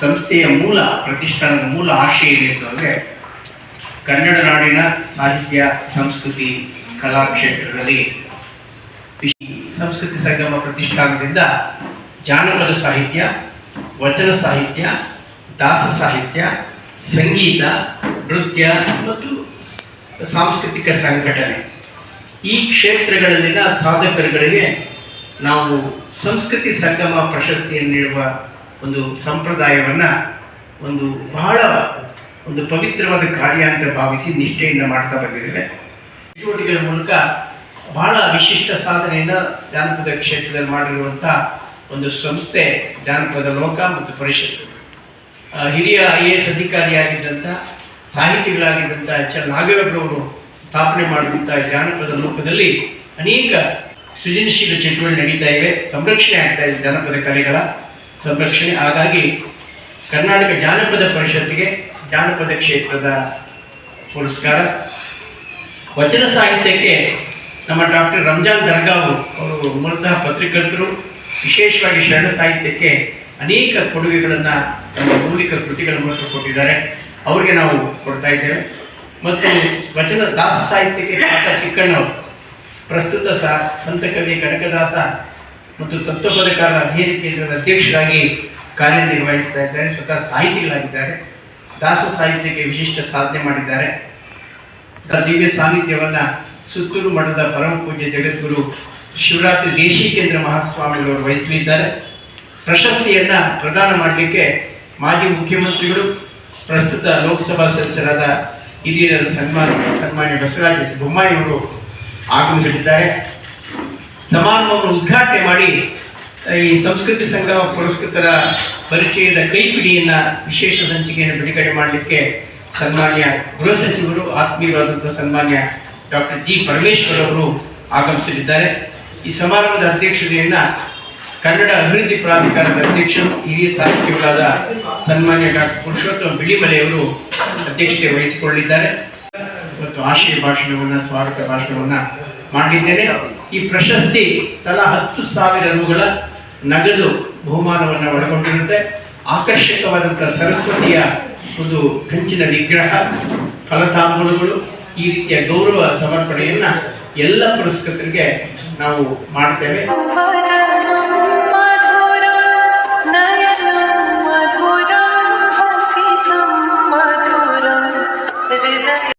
ಸಂಸ್ಥೆಯ ಮೂಲ ಪ್ರತಿಷ್ಠಾನದ ಮೂಲ ಆಶಯ ಏನಿತ್ತು ಅಂದರೆ ಕನ್ನಡ ನಾಡಿನ ಸಾಹಿತ್ಯ, ಸಂಸ್ಕೃತಿ, ಕಲಾ ಕ್ಷೇತ್ರದಲ್ಲಿ ಸಂಸ್ಕೃತಿ ಸಂಗಮ ಪ್ರತಿಷ್ಠಾನದಿಂದ ಜಾನಪದ ಸಾಹಿತ್ಯ, ವಚನ ಸಾಹಿತ್ಯ, ದಾಸ ಸಾಹಿತ್ಯ, ಸಂಗೀತ, ನೃತ್ಯ ಮತ್ತು ಸಾಂಸ್ಕೃತಿಕ ಸಂಘಟನೆ. ಈ ಕ್ಷೇತ್ರಗಳಲ್ಲಿನ ಸಾಧಕರುಗಳಿಗೆ ನಾವು ಸಂಸ್ಕೃತಿ ಸಂಗಮ ಪ್ರಶಸ್ತಿಯನ್ನು ನೀಡುವ ಒಂದು ಸಂಪ್ರದಾಯವನ್ನು ಒಂದು ಬಹಳ ಒಂದು ಪವಿತ್ರವಾದ ಕಾರ್ಯ ಅಂತ ಭಾವಿಸಿ ನಿಷ್ಠೆಯಿಂದ ಮಾಡ್ತಾ ಬಂದಿದ್ದೇವೆ. ಚಟುವಟಿಕೆಗಳ ಮೂಲಕ ಬಹಳ ವಿಶಿಷ್ಟ ಸಾಧನೆಯನ್ನು ಜಾನಪದ ಕ್ಷೇತ್ರದಲ್ಲಿ ಮಾಡಿರುವಂಥ ಒಂದು ಸಂಸ್ಥೆ ಜಾನಪದ ಲೋಕ ಮತ್ತು ಪರಿಷತ್ತು. ಹಿರಿಯ ಐ ಎ ಎಸ್ ಅಧಿಕಾರಿಯಾಗಿದ್ದಂಥ ಸಾಹಿತಿಗಳಾಗಿದ್ದಂಥ ಎಚ್ ಎಲ್ ನಾಗೇಗೌಡರವರು ಸ್ಥಾಪನೆ ಮಾಡಿದಂಥ ಜಾನಪದ ಲೋಕದಲ್ಲಿ ಅನೇಕ ಸೃಜನಶೀಲ ಚಟುವಟಿಕೆ ನಡೀತಾ ಇವೆ, ಸಂರಕ್ಷಣೆ ಆಗ್ತಾ ಇದೆ ಜಾನಪದ ಕಲೆಗಳ. ಸಂರಕ್ಷಣೆ. ಹಾಗಾಗಿ ಕರ್ನಾಟಕ ಜಾನಪದ ಪರಿಷತ್ತಿಗೆ ಜಾನಪದ ಕ್ಷೇತ್ರದ ಪುರಸ್ಕಾರ. ವಚನ ಸಾಹಿತ್ಯಕ್ಕೆ ನಮ್ಮ ಡಾಕ್ಟರ್ ರಂಜಾನ್ ದರ್ಗಾವು ಅವರು ಮೂಲತಃ ಪತ್ರಿಕರ್ತರು. ವಿಶೇಷವಾಗಿ ಶರಣ ಸಾಹಿತ್ಯಕ್ಕೆ ಅನೇಕ ಕೊಡುಗೆಗಳನ್ನು ತಮ್ಮ ಮೌಲಿಕ ಕೃತಿಗಳ ಮೂಲಕ ಕೊಟ್ಟಿದ್ದಾರೆ. ಅವರಿಗೆ ನಾವು ಕೊಡ್ತಾ ಇದ್ದೇವೆ. ಮತ್ತು ವಚನ ದಾಸ ಸಾಹಿತ್ಯಕ್ಕೆ ಕಾಕ ಚಿಕ್ಕಣ್ಣವರು. ಪ್ರಸ್ತುತ ಸ, ಸಂತ ಕವಿ ಕನಕದಾಸ ಮತ್ತು ತತ್ವಪದಕಾರ ಅಧ್ಯಯನ ಕೇಂದ್ರದ ಅಧ್ಯಕ್ಷರಾಗಿ ಕಾರ್ಯನಿರ್ವಹಿಸ್ತಾ ಇದ್ದಾರೆ, ಸ್ವತಃ ಸಾಹಿತಿಗಳಾಗಿದ್ದಾರೆ. ದಾಸ ಸಾಹಿತ್ಯಕ್ಕೆ ವಿಶಿಷ್ಟ ಸಾಧನೆ ಮಾಡಿದ್ದಾರೆ. ದಿವ್ಯ ಸಾನ್ನಿಧ್ಯವನ್ನು ಸುತ್ತೂರು ಮಠದ ಪರಮ ಪೂಜ್ಯ ಜಗದ್ಗುರು ಶಿವರಾತ್ರಿ ದೇಶೀಕೇಂದ್ರ ಮಹಾಸ್ವಾಮಿಗಳವರು ವಹಿಸಲಿದ್ದಾರೆ. ಪ್ರಶಸ್ತಿಯನ್ನ ಪ್ರದಾನ ಮಾಡಲಿಕ್ಕೆ ಮಾಜಿ ಮುಖ್ಯಮಂತ್ರಿಗಳು, ಪ್ರಸ್ತುತ ಲೋಕಸಭಾ ಸದಸ್ಯರಾದ ಹಿರಿಯರ ಸನ್ಮಾನ ಸನ್ಮಾನ್ಯ ಬಸವರಾಜ ಬೊಮ್ಮಾಯಿಯವರು ಆಗಮಿಸಲಿದ್ದಾರೆ. ಸಮಾರಂಭವನ್ನು ಉದ್ಘಾಟನೆ ಮಾಡಿ, ಈ ಸಂಸ್ಕೃತಿ ಸಂಗಮ ಪುರಸ್ಕೃತರ ಪರಿಚಯದ ಕೈಪಿಡಿಯನ್ನ ವಿಶೇಷ ಸಂಚಿಕೆಯನ್ನು ಬಿಡುಗಡೆ ಮಾಡಲಿಕ್ಕೆ ಸನ್ಮಾನ್ಯ ಗೃಹ ಸಚಿವರು ಸನ್ಮಾನ್ಯ ಡಾಕ್ಟರ್ ಜಿ ಪರಮೇಶ್ವರ್ ಅವರು ಆಗಮಿಸಲಿದ್ದಾರೆ. ಈ ಸಮಾರಂಭದ ಅಧ್ಯಕ್ಷತೆಯನ್ನ ಕನ್ನಡ ಅಭಿವೃದ್ಧಿ ಪ್ರಾಧಿಕಾರದ ಅಧ್ಯಕ್ಷರು, ಹಿರಿಯ ಸಾಹಿತಿಗಳಾದ ಸನ್ಮಾನ್ಯ ಡಾಕ್ಟರ್ ಪುರುಷೋತ್ತಮ ಬಿಳಿಮಲೆಯವರು ಅಧ್ಯಕ್ಷತೆ ವಹಿಸಿಕೊಳ್ಳಿದ್ದಾರೆ ಮತ್ತು ಆಶಯ ಭಾಷಣವನ್ನ, ಸ್ವಾಗತ ಭಾಷಣವನ್ನ ಮಾಡಿದ್ದೇನೆ ಈ ಪ್ರಶಸ್ತಿ ತಲಾ ಹತ್ತು ಸಾವಿರ ರುಗಳ ನಗದು ಬಹುಮಾನವನ್ನು ಒಳಗೊಂಡಿರುತ್ತೆ. ಆಕರ್ಷಕವಾದಂಥ ಸರಸ್ವತಿಯ ಒಂದು ಕಂಚಿನ ನಿಗ್ರಹ ಫಲತಾಂಬೂಲಗಳು, ಈ ರೀತಿಯ ಗೌರವ ಸಮರ್ಪಣೆಯನ್ನು ಎಲ್ಲ ಪುರಸ್ಕೃತರಿಗೆ ನಾವು ಮಾಡ್ತೇವೆ.